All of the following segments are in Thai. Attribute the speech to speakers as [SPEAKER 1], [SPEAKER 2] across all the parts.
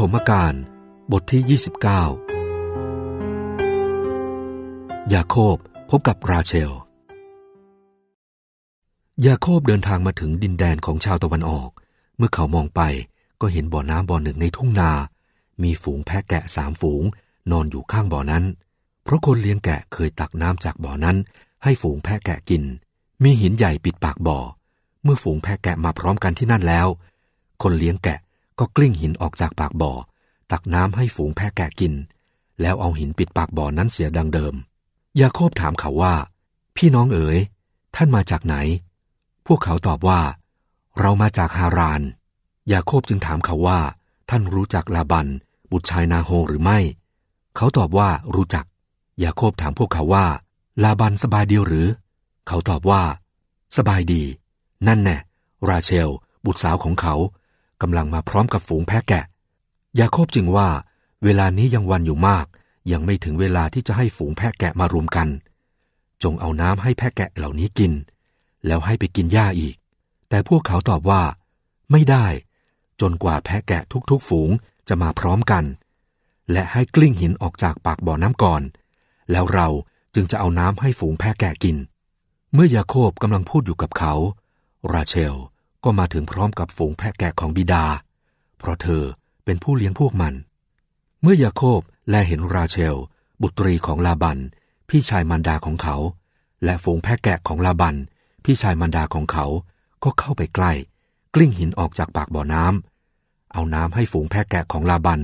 [SPEAKER 1] ฐมกาลบทที่ 29 ยาโคบพบกับราเชล ยาโคบเดินทางมาถึงดินแดนของชาวตะวันออก เมื่อเขามองไปก็เห็นบ่อน้ำบ่อหนึ่งในทุ่งนา มีฝูงแพะแกะสามฝูง นอนอยู่ข้างบ่อนั้น เพราะคนเลี้ยงแกะเคยตักน้ำจากบ่อนั้น ให้ฝูงแพะแกะกิน มีหินใหญ่ปิดปากบ่อ เมื่อฝูงแพะแกะมาพร้อมกันที่นั่นแล้ว คนเลี้ยงแกะ ก็กลิ้งหินออกจากปากบ่อ ตักน้ำให้ฝูงแพะแกะกิน แล้วเอาหินปิดปากบ่อนั้นเสียดังเดิม ยาโคบถามเขาว่า พี่น้องเอ๋ย ท่านมาจากไหน พวกเขาตอบว่า เรามาจากฮาราน ยาโคบจึงถามเขาว่า ท่านรู้จักลาบัน บุตรชายนาโฮหรือไม่ เขาตอบว่ารู้จัก ยาโคบถามพวกเขาว่า ลาบันสบายดีหรือ เขาตอบว่า สบายดี นั่นแน่ราเชล บุตรสาวของเขา กำลังมาพร้อมกับฝูงแพะแกะ ยาโคบจึงว่า เวลานี้ยังวันอยู่มาก ยังไม่ถึงเวลาที่จะให้ฝูงแพะแกะมารวมกัน จงเอาน้ำให้แพะแกะเหล่านี้กิน แล้วให้ไปกินหญ้าอีก แต่พวกเขาตอบว่า ไม่ได้ จนกว่าแพะแกะทุกๆ ฝูงจะมาพร้อมกัน และให้กลิ้งหินออกจากปากบ่อน้ำก่อน แล้วเราจึงจะเอาน้ำให้ฝูงแพะแกะกิน เมื่อยาโคบกำลังพูดอยู่กับเขา ราเชล ก็มาถึงพร้อมกับฝูงแพะแกะของบิดา เพราะเธอเป็นผู้เลี้ยงพวกมัน เมื่อยาโคบแลเห็นราเชล บุตรีของลาบัน พี่ชายมันดาของเขา และฝูงแพะแกะของลาบัน พี่ชายมันดาของเขา ก็เข้าไปใกล้ กลิ้งหินออกจากปากบ่อน้ำเอาน้ำให้ฝูงแพะแกะของลาบัน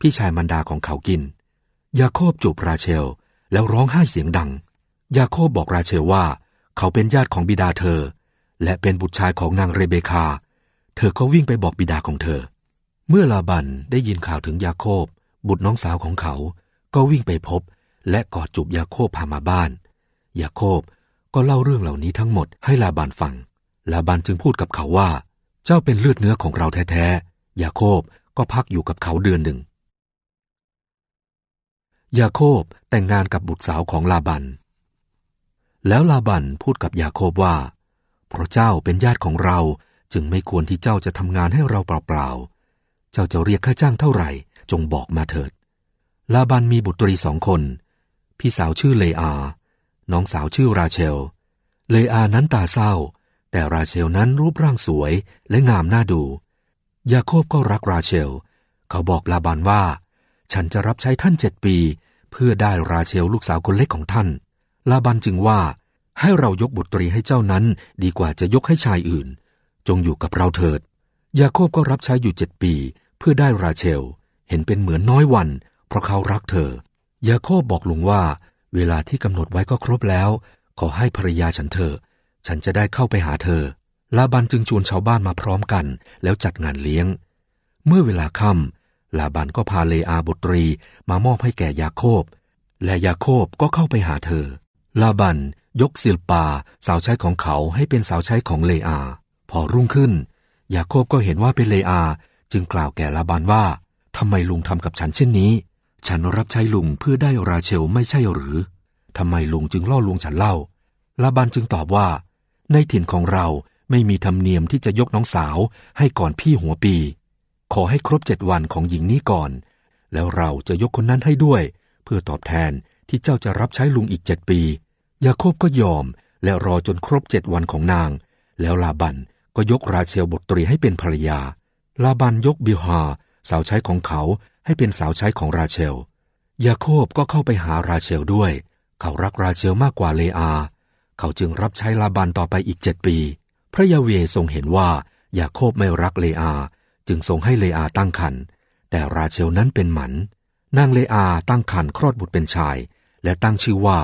[SPEAKER 1] พี่ชายมันดาของเขากิน ยาโคบจูบราเชล แล้วร้องไห้เสียงดัง ยาโคบบอกราเชลว่า เขาเป็นญาติของบิดาเธอ และเป็นบุตรชายของนางเรเบคา เธอก็วิ่งไปบอกบิดาของเธอ เมื่อลาบันได้ยินข่าวถึงยาโคบ บุตรน้องสาวของเขา ก็วิ่งไปพบ และกอดจูบยาโคบพามาบ้าน ยาโคบก็เล่าเรื่องเหล่านี้ทั้งหมดให้ลาบันฟัง ลาบันจึงพูดกับเขาว่า เจ้าเป็นเลือดเนื้อของเราแท้ๆ ยาโคบก็พักอยู่กับเขาเดือนหนึ่ง ยาโคบแต่งงานกับบุตรสาวของลาบัน แล้วลาบันพูดกับยาโคบว่า เพราะเจ้าเป็นญาติของเราจึงไม่ควรที่เจ้าจะทำงานให้เราเปล่าๆ เจ้าจะเรียกค่าจ้างเท่าไหร่ จงบอกมาเถิด ลาบันมีบุตรีสองคน พี่สาวชื่อเลอา น้องสาวชื่อราเชล เลอานั้นตาเศร้า แต่ราเชลนั้นรูปร่างสวยและงามน่าดู ยาโคบก็รักราเชล เขาบอกลาบันว่า ฉันจะรับใช้ท่านเจ็ดปี เพื่อได้ราเชลลูกสาวคนเล็กของท่าน ลาบันจึงว่า ให้เรายกบุตรีให้เจ้านั้น ดีกว่าจะยกให้ชายอื่น จงอยู่กับเราเถิด ยาโคบก็รับใช้อยู่เจ็ดปี เพื่อได้ราเชล เห็นเป็นเหมือนน้อยวัน เพราะเขารักเธอ ยาโคบบอกลุงว่า เวลาที่กำหนดไว้ก็ครบแล้ว ขอให้ภรรยาฉันเถอะฉันจะได้เข้าไปหาเธอ ลาบันจึงชวนชาวบ้านมาพร้อมกัน แล้วจัดงานเลี้ยง เมื่อเวลาค่ำลาบันก็พาเลอาบุตรีมามอบให้แก่ยาโคบ และยาโคบก็เข้าไปหาเธอ ลาบัน ยกซิลปาสาวใช้ของเขาให้เป็นสาวใช้ของเลอา พอรุ่งขึ้น ยาโคบก็เห็นว่าเป็นเลอา จึงกล่าวแก่ลาบันว่าทำไมลุงทำกับฉันเช่นนี้ ฉันรับใช้ลุงเพื่อได้ราเชลไม่ใช่หรือทำไมลุงจึงล่อลวงฉันเล่า ลาบันจึงตอบว่า ในถิ่นของเราไม่มีธรรมเนียมที่จะยกน้องสาวให้ก่อนพี่หัวปี ขอให้ครบเจ็ดวันของหญิงนี้ก่อน แล้วเราจะยกคนนั้นให้ด้วย เพื่อตอบแทนที่เจ้าจะรับใช้ลุงอีกเจ็ดปี ยาโคบก็ยอมและรอจนครบเจ็ดวันของนาง แล้วลาบันก็ยกราเชลบุตรีให้เป็นภรรยา ลาบันยกบิลฮา สาวใช้ของเขาให้เป็นสาวใช้ของราเชล ยาโคบก็เข้าไปหาราเชลด้วย เขารักราเชลมากกว่าเลอา เขาจึงรับใช้ลาบันต่อไปอีกเจ็ดปี พระยาเวทรงเห็นว่ายาโคบไม่รักเลอา จึงทรงให้เลอาตั้งครรภ์แต่ราเชลนั้นเป็นหมันนางเลอาตั้งครรภ์คลอดบุตรเป็นชาย และตั้งชื่อว่า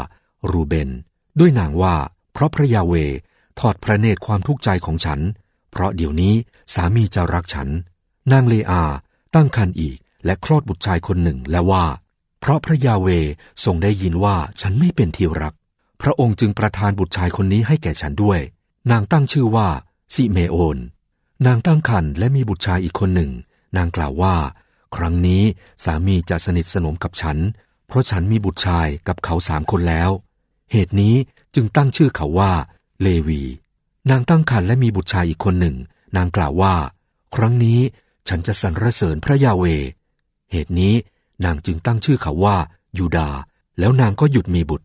[SPEAKER 1] รูเบน ด้วยนางว่า เพราะพระยาเวทอดพระเนตรความทุกข์ใจของฉัน เพราะเดี๋ยวนี้สามีจะรักฉัน นางเลอาตั้งครรภ์อีกและคลอดบุตรชายคนหนึ่งและว่า เพราะพระยาเวทรงได้ยินว่าฉันไม่เป็นที่รัก พระองค์จึงประทานบุตรชายคนนี้ให้แก่ฉันด้วย นางตั้งชื่อว่าซิเมโอน นางตั้งครรภ์และมีบุตรชายอีกคนหนึ่ง นางกล่าวว่า ครั้งนี้สามีจะสนิทสนมกับฉัน เพราะฉันมีบุตรชายกับเขาสามคนแล้ว เหตุนี้จึงตั้งชื่อเขาว่า เลวี นางตั้งครรภ์และมีบุตรชายอีกคนหนึ่ง นางกล่าวว่า ครั้งนี้ฉันจะสรรเสริญพระยาเว เหตุนี้นางจึงตั้งชื่อเขาว่า ยูดา แล้วนางก็หยุดมีบุตร